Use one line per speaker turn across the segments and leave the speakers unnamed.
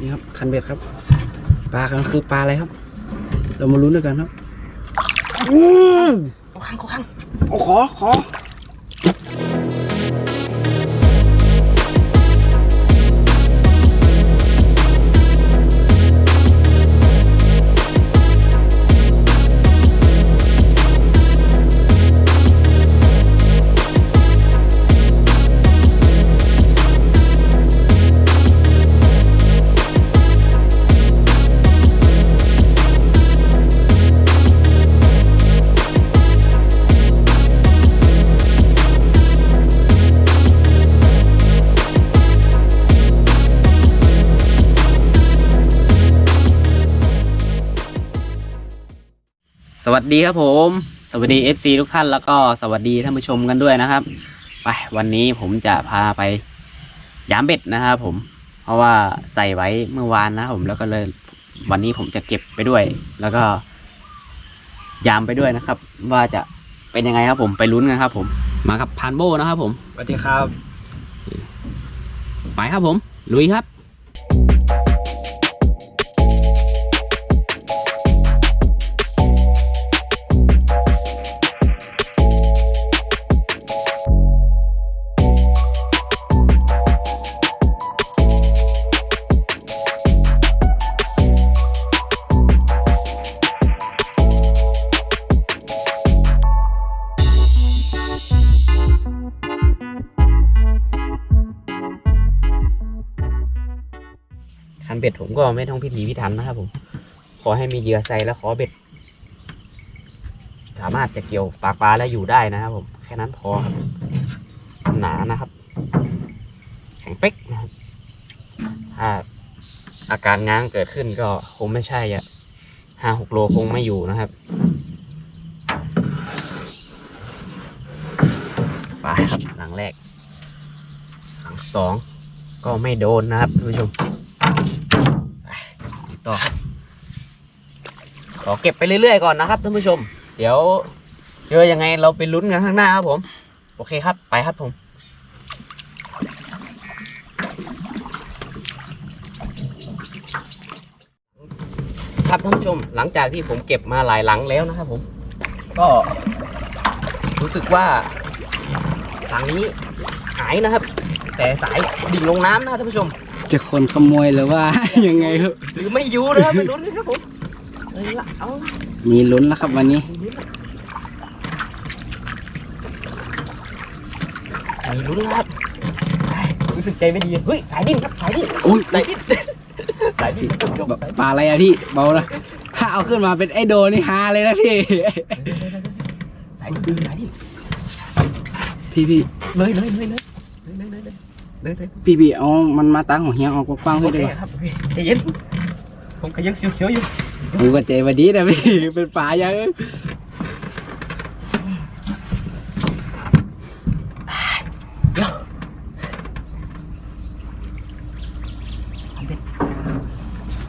นี่ครับคันเบ็ดครับ ปลากันคือปลาอะไรครับ เรามาลุ้นด้วยกันครับอืม
เอาข้างเอาข้าง
โอ้ขอขอ
วัสดีครับผม สวัสดี FC ทุกท่านแล้วก็สวัสดีท่านผู้ชมกันด้วยนะครับ ไปวันนี้ผมจะพาไปยามเบ็ดนะครับผม เพราะว่าใส่ไว้เมื่อวานนะครับผมแล้วก็เลยวันนี้ผมจะเก็บไปด้วย แล้วก็ยามไปด้วยนะครับ ว่าจะเป็นยังไงครับผมไปลุ้นกันครับผม มากับพานโบนะครับผม
สวัสดีครับ
ไปครับผม ลุยครับ เบ็ดผมก็ไม่ต้องพิถีพิถันนะครับผม ขอให้มีเหยื่อใส่แล้วขอเบ็ด สามารถจะเกี่ยวปากปลาแล้วอยู่ได้นะครับผมแค่นั้นพอครับหนานะครับ แข็งเป๊กนะครับถ้าอาการง้างเกิดขึ้นก็คงไม่ใช่อะห้าหกโลคงไม่อยู่นะครับไปครับหลังแรก หลังสองก็ไม่โดนนะครับท่านผู้ชม ต่อขอเก็บไปเรื่อยๆก่อนนะครับท่านผู้ชม เดี๋ยวเจอยังไงเราไปลุ้นกันข้างหน้าครับผม โอเคครับ ไปครับผมครับท่านผู้ชมหลังจากที่ผมเก็บมาหลายหลังแล้วนะครับผม ก็รู้สึกว่าหลังนี้หายนะครับ แต่สายดิ่งลงน้ำนะท่านผู้ชม
จะคนขโมยหรือว่า ยังไงครับ
หรือไม่อยู่นะครับไปลุ้นกันครับผมเอาละเอาละ
มีลุ้นแล้วครับวันนี้
มีลุ้นครับรู้สึกใจไม่ดีเฮ้ยสายดิ้นครับสายดิ้น
อุ้ย
สายดิ้นสายดิ้นครับท่านผู้ชม
แบบปลาอะไรอะพี่เบานะถ้าเอาขึ้นมาเป็นไอโดนี่ฮาเลยนะพี่
สายดิ้นสายดิ้น
พี่พี่
เลยเลยเลยเลยเลยเลย เลยเลยเลย
พี่พี่เอามันมาตั้งหัวเฮียออกกว้างๆ
โอ
ให้
เค
ได้ปะ
ครับโอเคใจเย็นผมก็ยังเสียวๆอยู่
ผมก็ใจวันดีนะพี่เป็นปลายัง
เดี๋ยว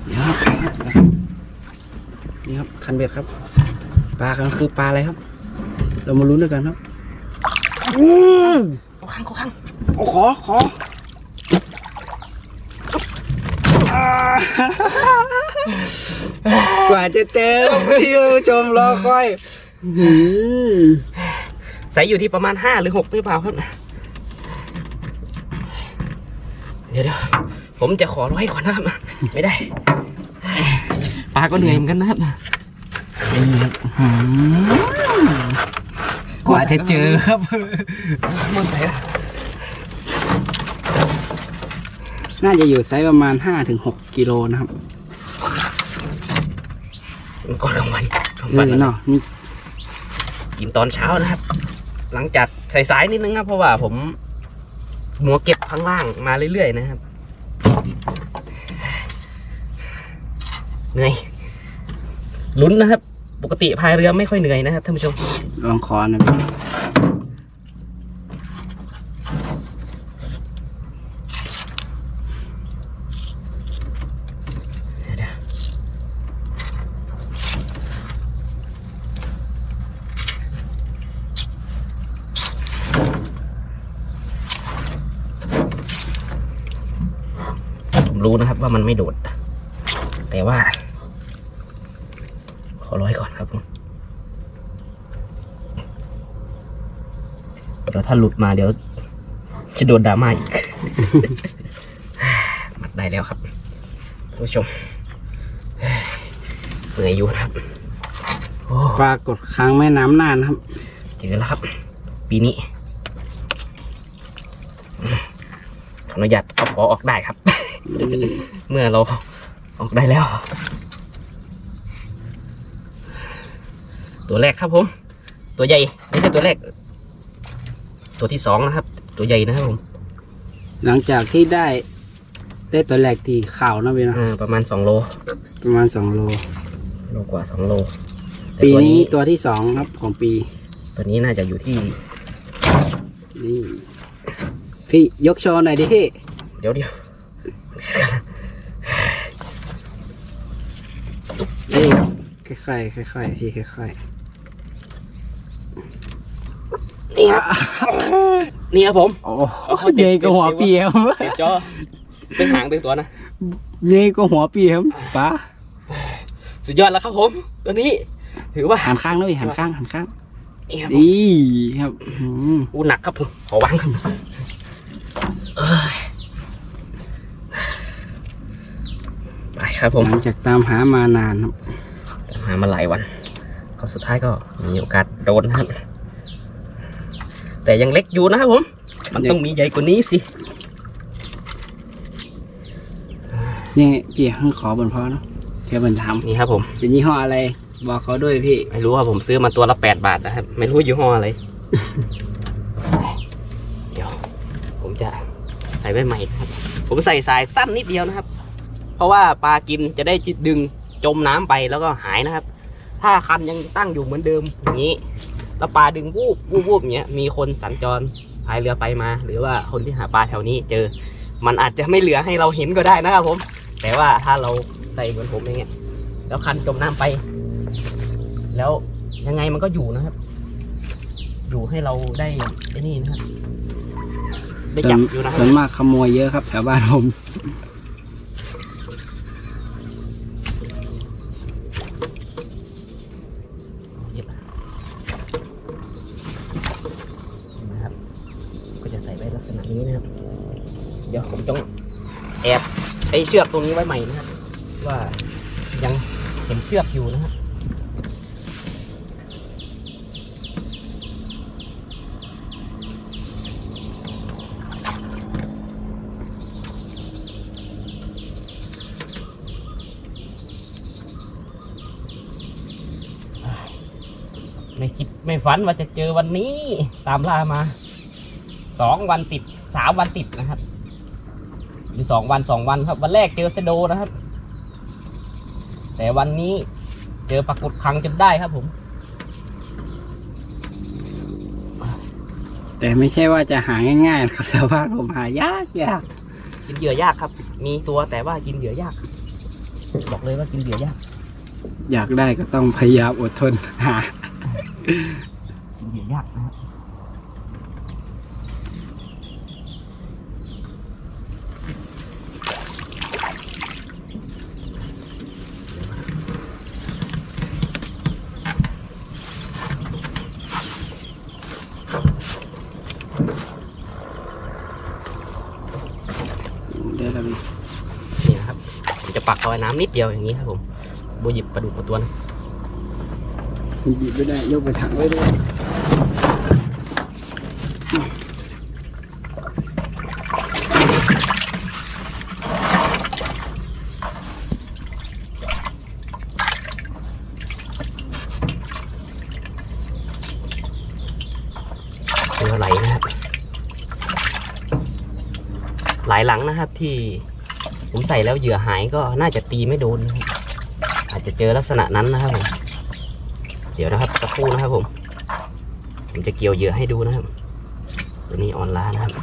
นี่ครับนี่ครับคันเบ็ดครับ ปลากันคือปลาอะไรครับ เรามาลุ้นด้วยกันครับอืม
เอาข้างเอาข้าง
โอ้ขอขออ่ากว่าจะเจอที่ผู้ชมรอคอยอื้อหือ
สายอยู่ที่ประมาณห้าหรือหกหรือเปล่าครับเดี๋ยวเดี๋ยวผมจะขอร้อยก่อนนะครับไม่ได้ปลาก็เหนื่อยเหมือนกันนะครับ
นี่ครับอื้อหือกว่าจะเจอครับ
มันใส่ละ
น่าจะอยู่ไซส์ประมาณ5-6ถึงกิโลนะครับ
ก่อนกลางวันกลาง
เอ
วัน
อเนาะนี่
กินตอนเช้านะครับ หลังจากสายๆนิดนึงครับเพราะว่าผมหัวเก็บข้างล่างมาเรื่อยๆนะครับเหนื่อยลุ้นนะครับ ปกติพายเรือไม่ค่อยเหนื่อยนะครับท่านผู้ชม
ลองคอนะ
รู้นะครับ ว่ามันไม่โดด แต่ว่า ขอร้อยก่อนครับผมเดี๋ยวถ้าหลุดมาเดี๋ยว จะโดนดราม่าอีกมัดได้แล้วครับท่านผู้ชมเหนื่อยอยู่นะครับโอ้
ปลากดค้างแม่น้ำนานครับ
เจอแล้วครับ ปีนี้ขออนุญาตเอาขอออกได้ครับ เมื่อเราออกได้แล้ว ตัวแรกครับผม ตัวใหญ่ไม่ใช่ตัวแรก ตัวที่สองนะครับ ตัวใหญ่นะครับผม
หลังจากที่ได้ได้ตัวแรกที่ข่าวนะพี่นะ
อ่าประมาณสองโล
ประมาณสองโล
โลกว่าสองโลแต่
ปี
ตัว
นี้ตัวที่สองครับของปี
ตัวนี้น่าจะอยู่ที่
นี่พี่ยกโชว์หน่อยดิพี่
เดี๋ยวเดี๋ยว
นี่ค่อยๆค่อยๆพี่ค่อย
นี่ครับนี่ครับผม
ๆโอ้เย่ก็หัวปีครับ
เดี๋ยวจอเป็นหางเป็นตัวนะ
เย่ก็หัวปีครับป้า
สุดยอดแล้วครับผมตัวนี้ ถือว่า
หันข้างนะพี่หันข้างหันข้าง
นี่ครับผม
นี่ครับอืม
อู้หนักครับผมขอวางครับเอ้ยไป ครับผม
หลังจากตามหามานานครับ
หามาหลายวันก็สุดท้ายก็มีโอกาสโดนนะครับ แต่ยังเล็กอยู่นะครับผม มันต้องมีใหญ่กว่านี้สิ
นี่พี่ข้างขอบนพ่อเนาะเทียบบนท
นี่ครับผมำ
เป็นยี่ห้ออะไร บอกเขาด้วยพี่
ไม่รู้ว่าผมซื้อมาตัวละแปดบาทนะครับ ไม่รู้ยี่ห้ออะไร เดี๋ยว ผมจะใส่ไว้ใหม่นะครับ ผมใส่สายสั้นนิดเดียวนะครับเพ ราะว่าปลากินจะได้จิตดึงจมน้ำไปแล้วก็หายนะครับ ถ้าคันยังตั้งอยู่เหมือนเดิมอย่างนี้ แล้วปลาดึงวูบวูบวูบอย่างเงี้ยมีคนสัญจรพายเรือไปมา หรือว่าคนที่หาปลาแถวนี้เจอ มันอาจจะไม่เหลือให้เราเห็นก็ได้นะครับผม แต่ว่าถ้าเราใส่เหมือนผมอย่างเงี้ยแล้วคันจมน้ำไป แล้วยังไงมันก็อยู่นะครับ อยู่ให้เราได้ไอ้นี่นะครับได้จับอยู่นะครั
ส่วนมากขโมยเยอะครับแถวบ้านผม
หยิบมานะครับ ก็จะใส่ไว้ลักษณะนี้นะครับ เดี๋ยวผมต้องแอบไอ้ เชือกตรงนี้ไว้ใหม่นะครับว่ายังเห็นเชือกอยู่นะครับไม่คิดไม่ฝันว่าจะเจอวันนี้ตามล่ามาสองวันติดสามวันติดนะครับ หรือสองวันสองวันครับ วันแรกเจอเซโดนะครับ แต่วันนี้เจอปรากฏคังจนได้ครับผม
แต่ไม่ใช่ว่าจะหาง่ายๆนะครับแถวบ้านผมหายากยาก
กินเหยื่อยากครับ มีตัวแต่ว่ากินเหยื่อยาก บอกเลยว่ากินเหยื่อยาก
อยากได้ก็ต้องพยายามอดทนหา
กินเหยื่อยากนะครับ
เดี๋ยวเราไป
นี่นะครับผมจะ ปักเอาไว้น้ำนิดเดียวอย่างนี้ครับผมโบหยิบปลาดุกมาตัวหนึง
หยิบไม่ได้ยกไปถังไว้ด้วย
เรือไหลนะครับ หลายหลังนะครับที่ ผมใส่แล้วเหยื่อหายก็น่าจะตีไม่โดน อาจจะเจอลักษณะนั้นนะครับผมเดี๋ยวนะครับสักครู่นะครับผมผมจะเกี่ยวเหยื่อให้ดูนะครับ ตัวนี้ออนล้านะครับ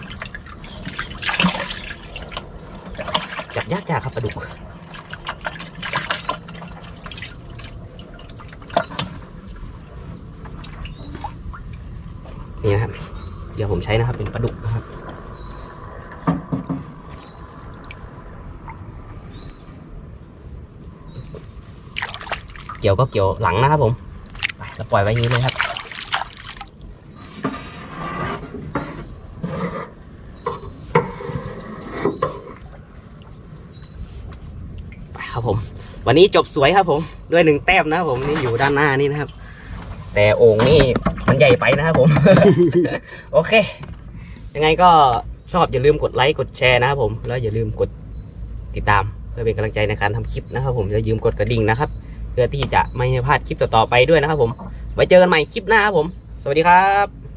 จับยากจากครับปลาดุกนี่นะครับเดี๋ยวผมใช้นะครับเป็นปลาดุกนะครับ กี่ยวก็เกี่ยวหลังนะครับผมไปเราปล่อยไว้อย่างนี้เลยครับไปครับผม วันนี้จบสวยครับผม ด้วยหนึ่งแต้มนะครับผมนี่อยู่ด้านหน้านี่นะครับ แต่โอ่งนี่มันใหญ่ไปนะครับผม โอเค ยังไงก็ชอบอย่าลืมกดไลค์กดแชร์นะครับผม แล้วอย่าลืมกดติดตามเพื่อเป็นกำลังใจในการทำคลิปนะครับผมอย่าลืมกดกระดิ่งนะครับ พื่อที่จะไม่ให้พลาดคลิปต่อๆไปด้วยนะครับผม ไว้เจอกันใหม่คลิปหน้าครับผม สวัสดีครับ